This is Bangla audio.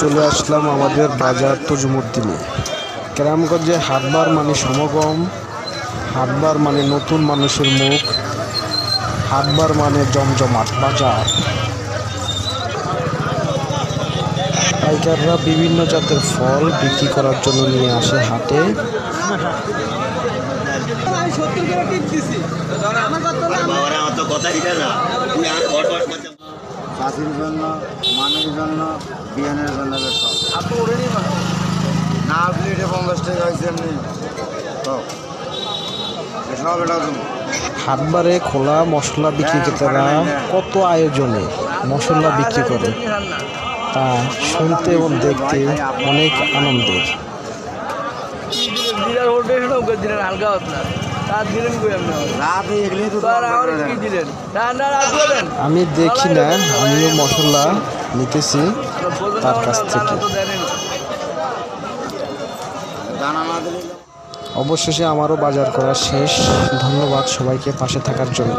চলে আসলাম আমাদের বাজার তজুমুদ্দিনে কেরামগঞ্জে হাটবার মানে সমাগম হাটবার মানে নতুন মানুষের মুখ হাটবার মানে জমজমাট বাজার। পাইকাররা বিভিন্ন জাতের ফল বিক্রি করার জন্য নিয়ে আসে হাটে। বাবারা চাষির জন্য মানের জন্য বিয়ানের জন্য সব। না আপনি এটা পঞ্চাশ টাকা হয়েছে এমনি। তো সব এটা হাটবারে খোলা মশলা বিক্রেতারা কত আয়োজনে মশলা বিক্রি করে। তা শুনতে এবং দেখতে অনেক আনন্দের। দিলেন ওটা সেটাও দিলেন হালকা হত না রাত দিলেন কই আপনি? রাত এগুলি তো আর কি দিলেন? না না রাত দিলেন আমি দেখি না আমিও মশলা নিতেছি তার কাছ থেকে। তো দেন দানা না দিলে অবশেষে আমারও বাজার করা শেষ। ধন্যবাদ সবাইকে পাশে থাকার জন্য।